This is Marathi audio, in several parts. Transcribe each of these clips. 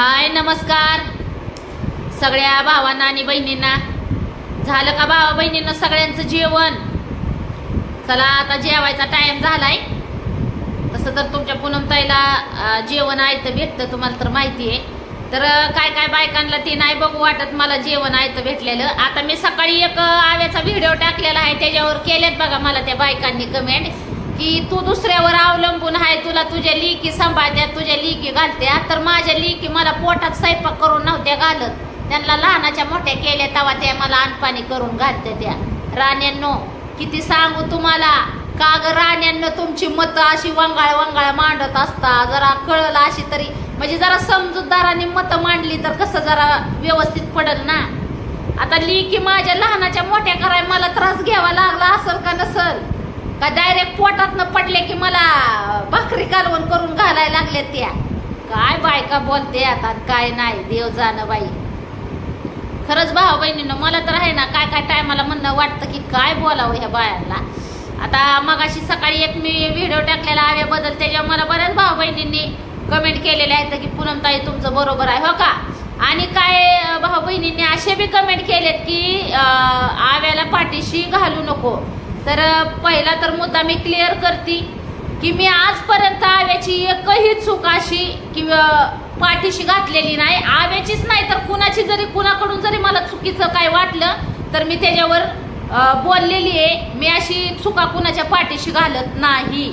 हाय नमस्कार. सगळ्या भावांना आणि बहिणींना. झालं का भावा बहिणींना सगळ्यांचं जेवण? चला आता जेवायचा टाइम झालाय. तसं तर तुमच्या पूनमताईला जेवण आहे तर भेटतं तुम्हाला तर माहिती आहे. तर काय काय बायकांना ते नाही बघू वाटत मला जेवण आहे तर भेटलेलं. आता मी सकाळी एक आव्याचा व्हिडिओ टाकलेला आहे त्याच्यावर केलेत बघा मला त्या बायकांनी कमेंट की तू दुसऱ्यावर अवलंबून आहे तुला तुझ्या लिकी सांभाळत्या तुझ्या लिकी घालत्या तर माझ्या लिकी मला पोटात स्वयंपाक करून नव्हत्या घालत. त्यांना लहानाच्या मोठ्या केल्या तेव्हा त्या मला अनपाणी करून घालते त्या. राण्यांनो किती सांगू तुम्हाला? का ग राण्यांनो तुमची मतं अशी वंगाळ वंगाळ मांडत असता? जरा कळलं अशी तरी. म्हणजे जरा समजूतदाराने मतं मांडली तर कसं जरा व्यवस्थित पडल ना? आता लिकी माझ्या लहानाच्या मोठ्या कराय मला त्रास घ्यावा लागला असल का नसल? का डायरेक्ट पोटात पडले की मला भाकरी कालवण करून घालायला लागले त्या. काय बायका बोलते आता काय नाही देव जाणं बाई. खरंच भाऊ बहिणीनं मला तर आहे ना काय काय टायमाला म्हणणं वाटतं की काय बोलावं ह्या बायांना. आता मगाशी सकाळी एक मी व्हिडिओ टाकलेला आव्याबद्दल त्याच्यावर मला बऱ्याच भाऊ बहिणींनी कमेंट केलेले आहेत की पूनमताई तुमचं बरोबर आहे हो का? आणि काय भाऊ बहिणींनी असे बी कमेंट केलेत की आव्याला पाठीशी घालू नको. तर पहिला तर मुद्दा मी क्लिअर करते की मी आजपर्यंत आव्याची एकही चूक अशी किंवा पाठीशी घातलेली नाही. आव्याचीच नाही तर कुणाची जरी कुणाकडून जरी मला चुकीचं काय वाटलं तर मी त्याच्यावर बोललेली आहे. मी अशी चुका कुणाच्या पाठीशी घालत नाही.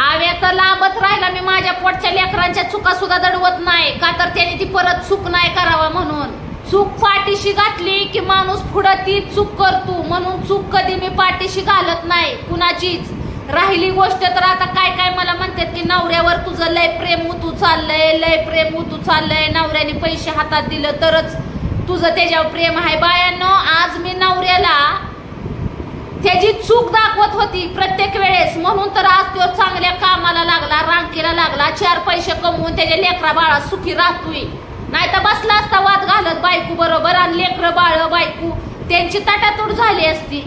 आव्या तर लांबच राहिला. मी माझ्या पोटच्या लेकरांच्या चुका सुद्धा दडवत नाही. का तर त्याने ती परत चूक नाही करावा म्हणून. चूक पाठीशी घातली की माणूस पुढं ती चूक करतो म्हणून चूक कधी मी पाठीशी घालत नाही. कुणाचीच. राहिली गोष्ट तर आता काय काय मला म्हणतात की नवऱ्यावर तुझं लय प्रेम उतू चाललंय लय प्रेम उतू चाललंय. नवऱ्याने पैसे हातात दिलं तरच तुझं त्याच्यावर प्रेम आहे. बायांनो आज मी नवऱ्याला त्याची चूक दाखवत होती प्रत्येक वेळेस. म्हणून तर आज तो चांगल्या कामाला लागला रांकीला लागला. चार पैसे कमवून त्याच्या लेकरा बाळा सुखी राहतोय. नाही तर बसला असता वाद घालत बायको बरोबर आणि लेकरं बाळ बायको. त्यांची ताटातूट झाली असती.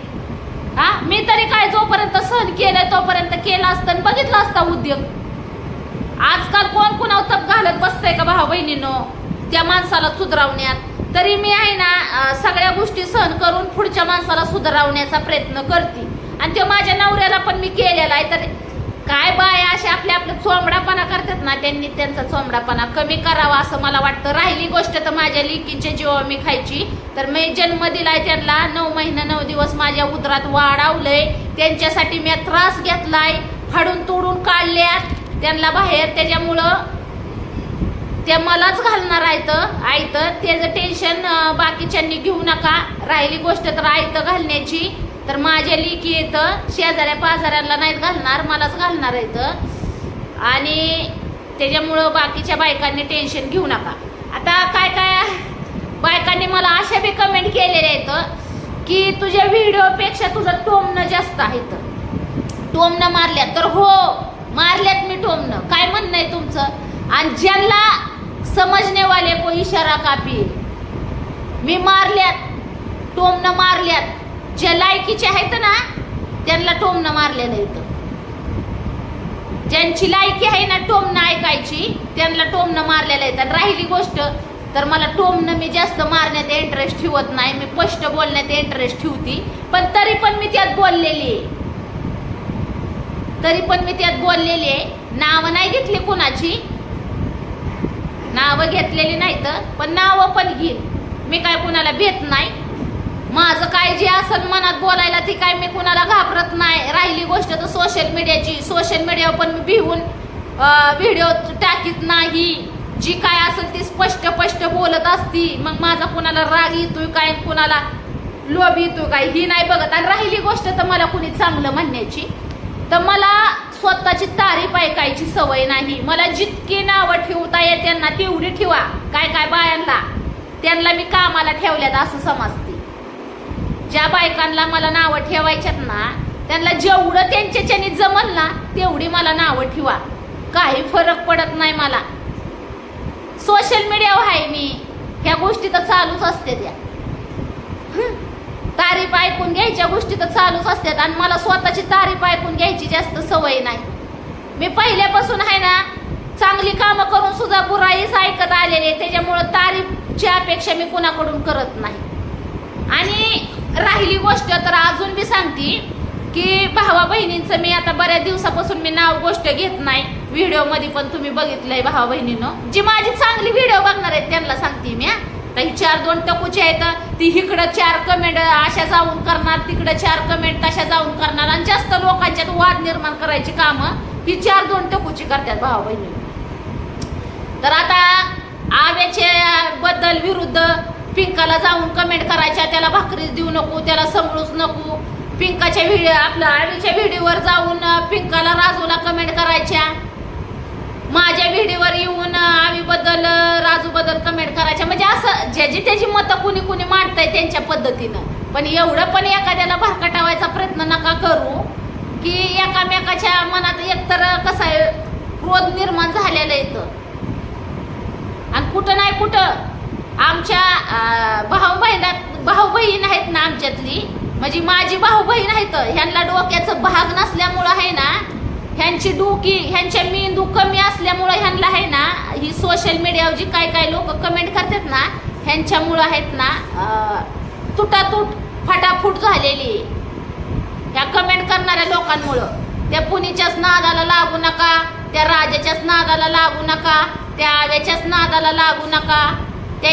हा? मी तरी काय जोपर्यंत सहन केलं तोपर्यंत केला असतं आणि बघितला असता उद्योग. आजकाल कोण कोण तप घालत बसतंय का भाऊ बहिणीनो? त्या माणसाला सुधरावण्यात. तरी मी आहे ना सगळ्या गोष्टी सहन करून पुढच्या माणसाला सुधारवण्याचा प्रयत्न करते. आणि ते माझ्या नवऱ्याला पण मी केलेला आहे तर काय बाया असे आपले आपले चोंबडापणा करतात ना त्यांनी त्यांचा चोंबडापणा कमी करावा असं मला वाटतं. राहिली गोष्ट तर माझ्या लिकीच्या जेव्हा मी खायची. तर मी जन्म दिलाय त्यांना नऊ महिना नऊ दिवस माझ्या उदरात वाढवलंय. त्यांच्यासाठी मी त्रास घेतलाय. फाडून तोडून काढल्यात. त्यांना बाहेर त्याच्यामुळं ते मलाच घालणार आहेत. आयतं त्याचं टेन्शन बाकीच्यांनी घेऊ नका. राहिली गोष्ट तर आयतं घालण्याची. तर माझ्या लेखी येतं शेजाऱ्या पाजाऱ्यांना नाहीत घालणार मलाच घालणार येतं आणि त्याच्यामुळं बाकीच्या बायकांनी टेन्शन घेऊ नका. आता काय काय बायकांनी मला अशा बी कमेंट केलेल्या आहेत की तुझ्या व्हिडिओपेक्षा तुझं टोमणं जास्त आहे तर टोमणं मारल्यात. तर हो मारल्यात मी टोमणं. काय म्हणणं आहे तुमचं? आणि ज्यांना समजणेवाले को इशारा कापी मी मारल्यात. टोमणं मारल्यात. ज्या लायकीचे आहेत ना त्यांना टोमणं मारलेलं येतं ज्यांची लायकी आहे ना टोमणं ऐकायची त्यांना टोमणं मारलेलं येतं आणि राहिली गोष्ट तर मला टोमणं मी जास्त मारण्यात इंटरेस्ट ठेवत नाही. मी स्पष्ट बोलण्यात इंटरेस्ट ठेवती पण तरी पण मी त्यात बोललेली आहे. तरी पण मी त्यात बोललेली आहे. नावं नाही घेतली कोणाची? नावं घेतलेली नाहीत पण नावं पण घेईन. मी काय कुणाला भेट नाही माझं काय जे असेल मनात बोलायला ती काय मी कुणाला घाबरत नाही. राहिली गोष्ट तर सोशल मीडियाची सोशल मीडियावर पण मी भिवून व्हिडिओ टाकीत नाही. जी काय असेल ती स्पष्ट स्पष्ट बोलत असती. मग माझा कुणाला राग येतोय काय? कुणाला लोभ येतोय काय? ही नाही बघत. आणि राहिली गोष्ट तर मला कुणी चांगलं म्हणण्याची. तर मला स्वतःची तारीफ ऐकायची सवय नाही. मला जितकी नावं ठेवता येत त्यांना तेवढी ठेवा. काय काय बायांना? त्यांना मी कामाला ठेवल्यात असं समजतं. ज्या बायकांना मला नावं ठेवायच्यात ना त्यांना जेवढं त्यांच्याच्याने जमल ना तेवढी मला नावं ठेवा. काही फरक पडत नाही मला. सोशल मीडियावर आहे मी. ह्या गोष्टी तर चालूच असते त्या तारीफ ऐकून घ्यायच्या गोष्टी तर चालूच असतात आणि मला स्वतःची तारीफ ऐकून घ्यायची जास्त सवय नाही. मी पहिल्यापासून आहे ना चांगली कामं करून सुद्धा बुराईच ऐकत आलेली आहे. त्याच्यामुळं तारीफची अपेक्षा मी कुणाकडून करत नाही. आणि राहिली गोष्ट तर अजून मी सांगते की भावा बहिणींचं मी आता बऱ्याच दिवसापासून मी नाव गोष्ट घेत नाही. व्हिडिओमध्ये पण तुम्ही बघितलंय भावा बहिणीनं. जी माझी चांगली व्हिडिओ बघणार आहेत त्यांना सांगते मी तर ही चार दोन टकूची आहेत ती इकडं चार कमेंट अशा जाऊन करणार तिकडं चार कमेंट तशा जाऊन करणार. आणि जास्त लोकांच्यात वाद निर्माण करायची कामं ही चार दोन टकूची करतात भावा बहिणी. तर आता आव्याच्या बद्दल विरुद्ध पिंकाला जाऊन कमेंट करायच्या त्याला भाकरीच देऊ नको त्याला समळूच नको. पिंकाच्या व्हिडिओ आपल्या आईच्या व्हिडिओवर जाऊन पिंकाला राजूला कमेंट करायच्या. माझ्या व्हिडिओवर येऊन आवीबद्दल राजूबद्दल कमेंट करायच्या. म्हणजे असं ज्याची त्याची मतं कुणी कुणी मांडताय त्यांच्या पद्धतीनं. पण एवढं पण एखाद्याला भरकटावायचा प्रयत्न नका करू की एकामेकाच्या मनात एकतर कसं आहे क्रोध निर्माण झालेलं येतं आणि कुठं नाही कुठं आमच्या भाऊ बहिणात भाऊ बहीण आहेत ना आमच्यातली. म्हणजे माझी भाऊ बहीण आहेत ह्यांना डोक्याचं भाग नसल्यामुळं आहे ना ह्यांची डोकी ह्यांच्या मेंदू कमी असल्यामुळं ह्यांना आहे ना ही सोशल मीडियावर जी काय काय लोक कमेंट करतात ना ह्यांच्यामुळं आहेत ना तुटातूट फटाफूट झालेली. आहे. ह्या कमेंट करणाऱ्या लोकांमुळं. त्या पुनीच्याच नादाला लागू नका त्या राजाच्याच नादाला लागू नका त्या आव्याच्याच नादाला लागू नका. त्या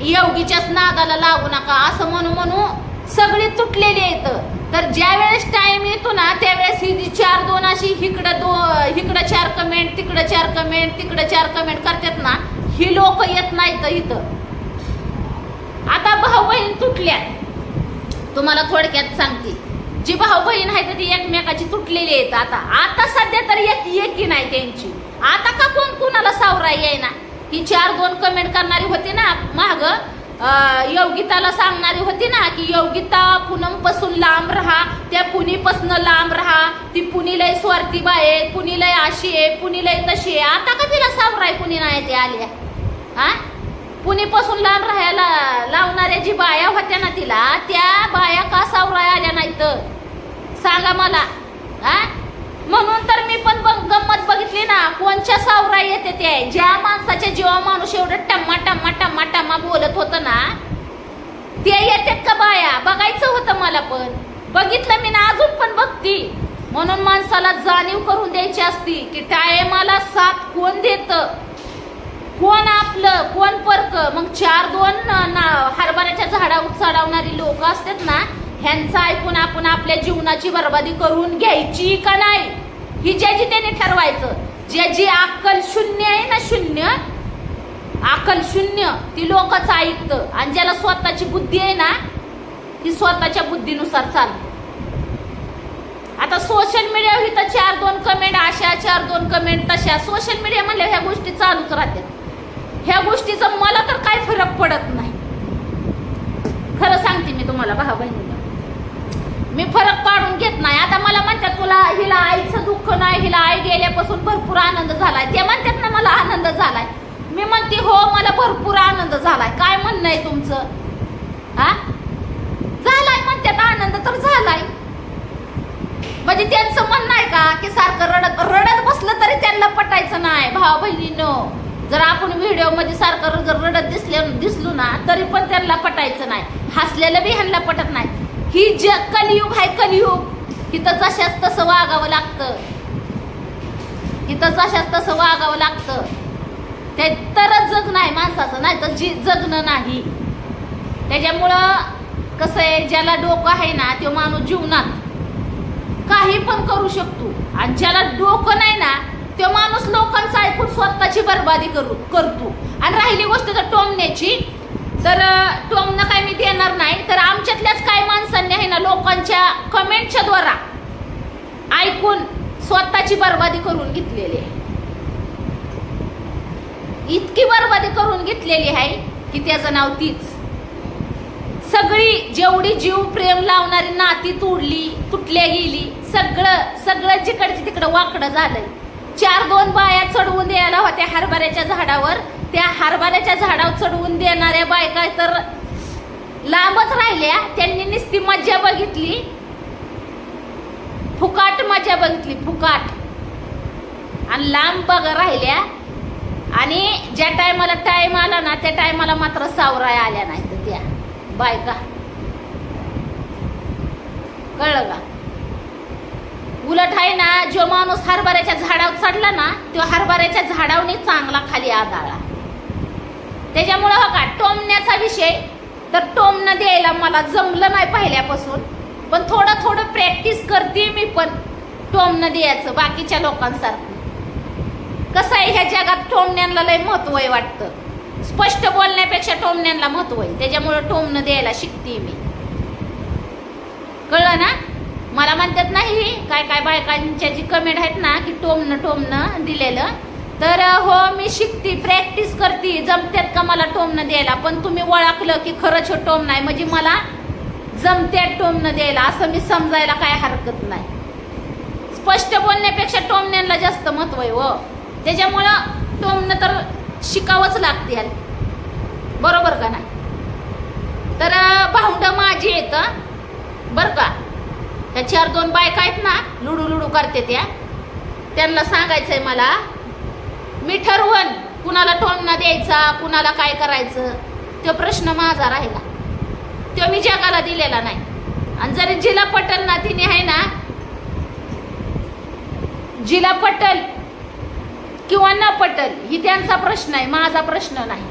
योगीच्याच नादाला लागू नका असं म्हणू म्हणू सगळी तुटलेली आहेत. तर ज्या वेळेस टाइम येतो ना त्यावेळेस ही जी चार दोन अशी इकडं दो इकडं चार कमेंट तिकडं चार कमेंट तिकडं चार कमेंट करतात ना ही लोक येत नाहीत इथं. आता भाऊ बहीण तुटल्यात. तुम्हाला थोडक्यात सांगते. जी भाऊ बहीण आहे ती एकमेकाची तुटलेली आहेत आता. आता सध्या तर एक एकी नाही त्यांची. आता का कोण कुणाला सावरा येईना? ही चार दोन कमेंट करणारी होती ना माग योगिताला सांगणारी होती ना की योगिता पुनमपासून लांब राहा त्या पुनीपासून लांब राहा ती पुणी लय स्वार्थी बाय आहे पुणी अशी आहे पुणीलय तशी आहे. आता का तिला सावराय पुणी नाही ते आल्या हा? पुणेपासून लांब राहायला लावणाऱ्या जी बाया होत्या ना तिला त्या बाया का सावराय आल्या नाहीत? सांगा मला. हा? म्हणून तर मी पण गंमत बघितली ना. कोणच्या सावरा येते ते? ज्या माणसाच्या जीवा माणूस एवढं टम्मा टम्मा टम्मा टम्मा बोलत होतं ना ते येतात का बाया? बघायचं होतं मला पण. बघितलं मी ना अजून पण बघती. म्हणून माणसाला जाणीव करून द्यायची असती की टायमाला साथ कोण देतं? कोण आपलं? कोण परक मग चार दोन ना- हरभऱ्याच्या झाडावर चढवणारी लोक असतात ना ह्यांचं ऐकून आपण आपल्या जीवनाची बर्बादी करून घ्यायची का नाही? ही ज्याची त्याने ठरवायचं ज्याची अक्कल शून्य आहे ना शून्य अक्कल शून्य ती लोकच ऐकतं. आणि ज्याला स्वतःची बुद्धी आहे ना ती स्वतःच्या बुद्धीनुसार चालते. आता सोशल मीडियावर तर चार दोन कमेंट अशा चार दोन कमेंट तशा. सोशल मीडिया म्हणल्या ह्या गोष्टी चालूच राहतात ह्या गोष्टीचा मला तर काय फरक पडत नाही. खरं सांगते मी तुम्हाला भाऊ बहिणीला मी फरक पाडून घेत नाही. आता मला म्हणतात तुला हिला आईचं दुःख नाही हिला आई गेल्यापासून भरपूर आनंद झालाय. ते म्हणतात ना मला आनंद झालाय. मी म्हणते हो मला भरपूर आनंद झालाय. काय म्हणणं आहे तुमचं? हा झालाय म्हणतात आनंद तर झालाय. म्हणजे त्यांचं म्हणणं आहे का की सारखं रडत रडत बसलं तरी त्यांना पटायचं नाही. भावा बहिणीनं जर आपण व्हिडिओमध्ये सारखं जर रडत दिसले दिसलो ना तरी पण त्यांना पटायचं नाही. हसलेलं बी ह्यांना पटत नाही. ही जे कलियुग आहे कलियुग इथं जशाच तसं वागावं लागतं. इथं जशाच तसं वागावं लागतं. ते तरच जग नाही माणसाचं नाही तर जी जगणं नाही. त्याच्यामुळं कसं आहे ज्याला डोकं आहे ना तो माणूस जीवनात काही पण करू शकतो. आणि ज्याला डोकं नाही ना तो माणूस लोकांचं ऐकून स्वतःची बर्बादी करू करतो. आणि राहिली गोष्ट तर टोमण्याची. तर टोमनं काय मी देणार नाही. तर आमच्यातल्याच काय माणसांनी आहे ना लोकांच्या कमेंटच्या द्वारा ऐकून स्वतःची बर्बादी करून घेतलेली आहे. इतकी बर्बादी करून घेतलेली आहे की त्याचं नाव तीच. सगळी जेवढी जीव प्रेम लावणारी नाती तोडली तुटल्या गेली सगळं सगळं जिकडची तिकडं वाकडं झालंय. चार दोन बाया चढवून द्यायला होत्या हरभऱ्याच्या झाडावर त्या हरभऱ्याच्या झाडावर चढवून देणाऱ्या बायका तर लांबच राहिल्या. त्यांनी नुसती मज्जा बघितली. फुकाट मजा बघितली फुकाट. आणि लांब बघ राहिल्या. आणि ज्या टायमाला टाइम आला ना त्या टायमाला मात्र सावराय आल्या नाही तर त्या बायका. कळलं का? उलट आहे ना जो माणूस हरभऱ्याच्या झाडावर चढला ना तो हरभऱ्याच्या झाडावरनी चांगला खाली आदळला त्याच्यामुळं हो का टोमण्याचा विषय. तर टोमणं द्यायला मला जमलं नाही पहिल्यापासून. पण थोडं थोडं प्रॅक्टिस करते मी पण. टोमणं द्यायचं बाकीच्या लोकांसारखं. कसं आहे ह्या जगात टोमण्यांना लय महत्त्व आहे वाटतं. स्पष्ट बोलण्यापेक्षा टोमण्यांना महत्त्व आहे. त्याच्यामुळं टोमणं द्यायला शिकते मी. कळलं ना? मला म्हणतात नाही काय काय बायकांच्या जी कमेंट आहेत ना की टोमणं टोमणं दिलेलं तर हो मी शिकते प्रॅक्टिस करते. जमत्यात का मला टोमणं द्यायला? पण तुम्ही ओळखलं की खरंच हो टोमणं आहे म्हणजे मला जमत्यात टोमणं द्यायला. असं मी समजायला काय हरकत नाही. स्पष्ट बोलण्यापेक्षा टोमण्याला जास्त महत्त्व आहे हो. त्याच्यामुळं टोमणं तर शिकावंच लागते याला. बरोबर का नाही? तर भाऊंड माझी आहेत बरं का? त्या चार दोन बायका आहेत ना लुडू लुडू करते त्या. त्यांना सांगायचंय मला मी ठरवण कुणाला टोमणा द्यायचा कुणाला काय करायचं तो प्रश्न माझा राहिला. तो मी जगाला दिलेला नाही. आणि जरी जिला पटल ना तिने आहे ना जिला पटल किंवा न पटल ही त्यांचा प्रश्न आहे माझा प्रश्न नाही.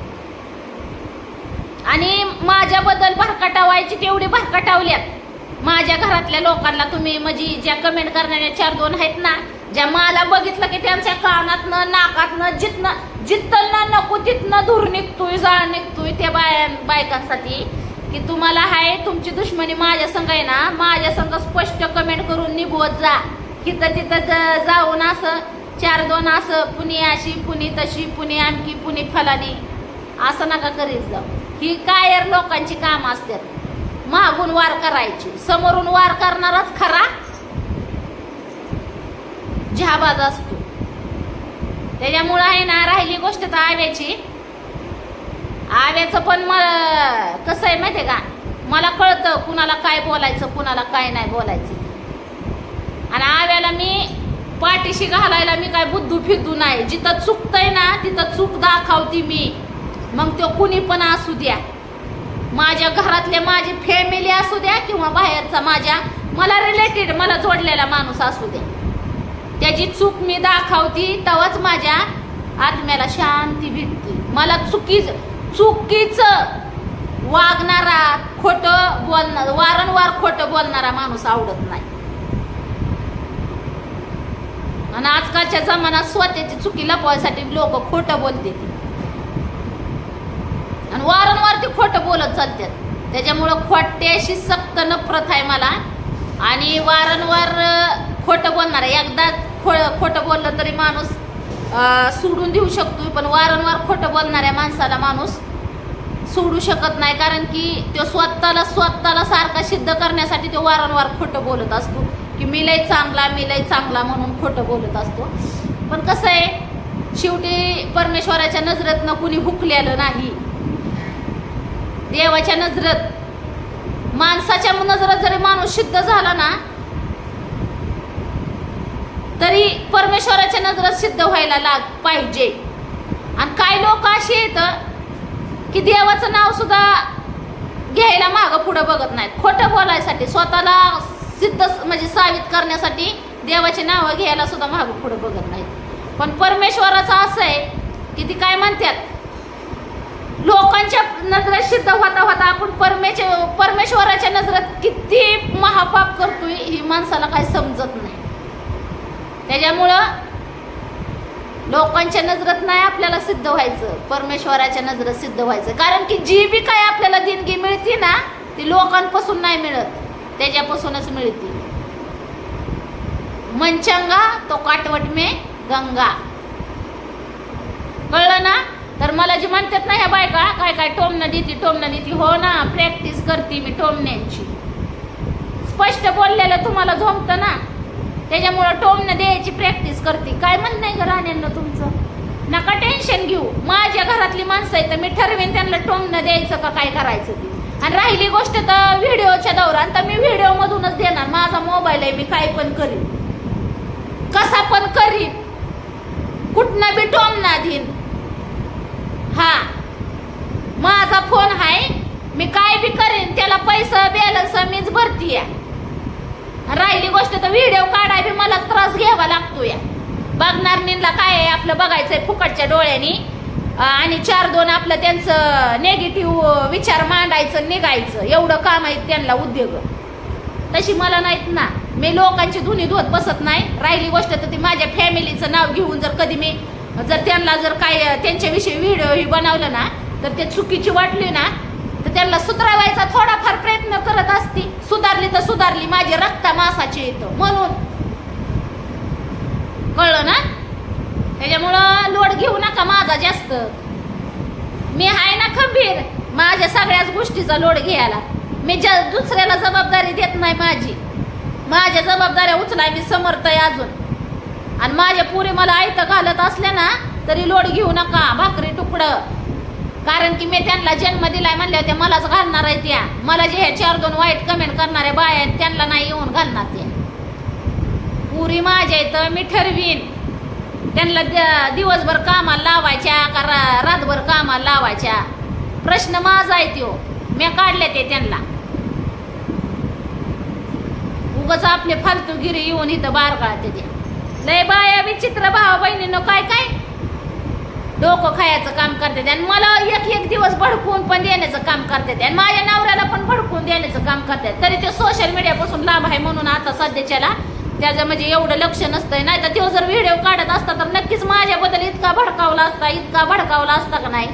आणि माझ्याबद्दल भरकटावायची तेवढी भरकटावल्यात माझ्या घरातल्या लोकांना तुम्ही म्हणजे ज्या कमेंट करणाऱ्या चार दोन आहेत ना ज्या मला बघितलं की त्यांच्या कानातनं नाकातनं जिथनं जिथनं नको तिथनं धूर निघतोय जाळ निघतोय त्या बाया बायकांसाठी. की तुम्हाला हाय तुमची दुश्मनी माझ्या संग आहे ना माझ्या संग स्पष्ट कमेंट करून निभवत जा. तिथं तिथं जाऊन असं चार दोन असं पुणे अशी पुणे तशी पुणे आणखी पुणे फलानी. असं नका करीत जाऊ. ही कायर लोकांची काम असतात. मागून वार करायची. समोरून वार करणारच खरा. जहाबाज असतो. त्याच्यामुळं आहे ना राहिली गोष्ट तर आव्याची. आव्याचं पण मला कसं आहे माहिती का? मला कळतं कुणाला काय बोलायचं कुणाला काय नाही बोलायचं. आणि आव्याला मी पाठीशी घालायला मी काय बुद्धू फिद्धू नाही. जिथं चुकतंय ना तिथं चूक दाखवते मी. मग तो कुणी पण असू द्या. माझ्या घरातले माझी फॅमिली असू द्या किंवा बाहेरचा माझ्या मला रिलेटेड मला जोडलेला माणूस असू द्या. त्याची चूक मी दाखवती तेव्हाच माझ्या आत्म्याला शांती भेटते. मला चुकीच चुकीचं वागणारा खोटं बोलणार वारंवार खोटं बोलणारा माणूस आवडत नाही. आणि आजकालच्या जमान्यात स्वतःची चुकी लपवायसाठी लोक खोटं बोलते. आणि वारंवार ते खोटं बोलत चालतात. त्याच्यामुळं खोट्याशी सक्त नफरत आहे मला. आणि वारंवार खोटं बोलणार एकदाच खो खोटं बोललं तरी माणूस सोडून देऊ शकतो पण वारंवार खोटं बोलणाऱ्या माणसाला माणूस सोडू शकत नाही कारण की तो स्वतःला स्वतःला सारखा सिद्ध करण्यासाठी तो वारंवार खोटं बोलत असतो की मी लय चांगला मी लय चांगला म्हणून खोटं बोलत असतो. पण कसं आहे शेवटी परमेश्वराच्या नजरेतनं कुणी हुकलेलं नाही. देवाच्या नजरेत माणसाच्या नजरेत जरी माणूस सिद्ध झाला ना तरी परमेश्वराच्या नजरात सिद्ध व्हायला लाग पाहिजे. आणि काही लोक अशी आहेत की देवाचं नाव सुद्धा घ्यायला मागं पुढं बघत नाहीत. खोटं बोलायसाठी स्वतःला सिद्ध म्हणजे साबित करण्यासाठी देवाची नावं घ्यायला सुद्धा मागं पुढं बघत नाहीत. पण परमेश्वराचं असं आहे की ती काय म्हणतात लोकांच्या नजरेत सिद्ध होता होता आपण परमेश परमेश्वराच्या नजरेत किती महापाप करतोय ही माणसाला काय समजत नाही. त्याच्यामुळं लोकांच्या नजरेत नाही आपल्याला सिद्ध व्हायचं. परमेश्वराच्या नजरेत सिद्ध व्हायचं. कारण की जी बी काय आपल्याला देणगी मिळते ना ती लोकांपासून नाही मिळत. त्याच्यापासूनच मिळते. मंचंगा तो काटवट मे गंगा. कळलं ना? तर मला जी म्हणतात ना ह्या बायका काय काय टोमनं देते टोमनं देते. हो ना प्रॅक्टिस करते मी टोमण्यांची. स्पष्ट बोललेलं तुम्हाला झोमतं ना? त्याच्यामुळं टोमनं द्यायची प्रॅक्टिस करते. काय म्हणत नाही का राण्यांना तुमचं? नका टेन्शन घेऊ. माझ्या घरातली माणसं आहे तर मी ठरवेन त्यांना टोमनं द्यायचं का काय करायचं ते. आणि राहिली गोष्ट तर व्हिडिओच्या दौरान तर मी व्हिडिओमधूनच देणार. माझा मोबाईल आहे मी काय पण करीन. कसा पण करीन. कुठनं बी टोमना देईन हा. माझा फोन आहे मी काय बी करीन त्याला पैसा बॅलन्स मीच भरती आहे राहिली गोष्ट तर व्हिडिओ काढाय बी मला त्रास घ्यावा लागतो या. बघणारणींना काय आहे आपलं बघायचंय फुकटच्या डोळ्यांनी. आणि चार दोन आपलं त्यांचं नेगेटिव्ह विचार मांडायचं निघायचं. एवढं काम आहे त्यांना उद्योग. तशी मला नाहीत ना. मी लोकांची धुनी धुवत बसत नाही. राहिली गोष्ट तर ती माझ्या फॅमिलीचं नाव घेऊन जर कधी मी जर त्यांना जर काय त्यांच्याविषयी व्हिडिओ ही बनवलं ना तर ते चुकीची वाटली ना त्यांना सुधारावायचा थोडाफार प्रयत्न करत असती. सुधारली तर सुधारली माझी रक्ता मासाची येतं. म्हणून कळलं ना? त्याच्यामुळं लोड घेऊ नका माझा जास्त. मी आहे ना खंबीर? माझ्या सगळ्याच गोष्टीचा लोड घ्यायला. मी ज दुसऱ्याला जबाबदारी देत नाही माझी. माझ्या जबाबदाऱ्या उचलाय मी समर्थ आहे अजून. आणि माझ्या पुरी मला आयतं घालत असल्या ना तरी लोड घेऊ नका. भाकरी तुकडं. कारण की मी त्यांना जन्म दिलाय म्हणल्या त्या मलाच घालणार आहे त्या. मला जे ह्या चार दोन वाईट कमेंट करणाऱ्या बाय आहेत त्यांना नाही येऊन घालणार त्या पुरी माझ्या इथं मी ठरवीन. त्यांना द- दिवसभर कामाला लावायच्या का रा- रातभर कामाला लावायच्या? प्रश्न माझा आहे त्यो. मी काढले ते त्यांना. उगाच आपले फालतूगिरी येऊन इथं बार काढते ते. लय बाया विचित्र भावा बहिणीनं काय काय? डोकं खायचं काम करते आणि मला एक एक दिवस भडकून पण देण्याचं काम करते आणि माझ्या नवऱ्याला पण भडकून देण्याचं काम करते तरी ते सोशल मीडियापासून लाभ आहे म्हणून आता सध्याच्याला त्याचं म्हणजे एवढं लक्ष नसतंय. नाही तर तो जर व्हिडिओ काढत असता तर नक्कीच माझ्याबद्दल इतका भडकावला असता इतका भडकावला असता का नाही?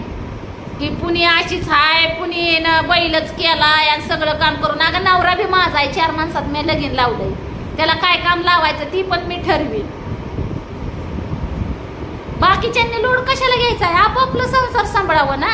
की पुणे अशीच आहे पुणे न बैलच केलाय आणि सगळं काम करून. अगं नवरा बी माझा आहे चार माणसात मी लगीन लावलंय. त्याला काय काम लावायचं ती पण मी ठरवीन. बाकीच्यांनी लोड कशाला घ्यायचा आहे? आपापलं संसार सांभाळावं ना?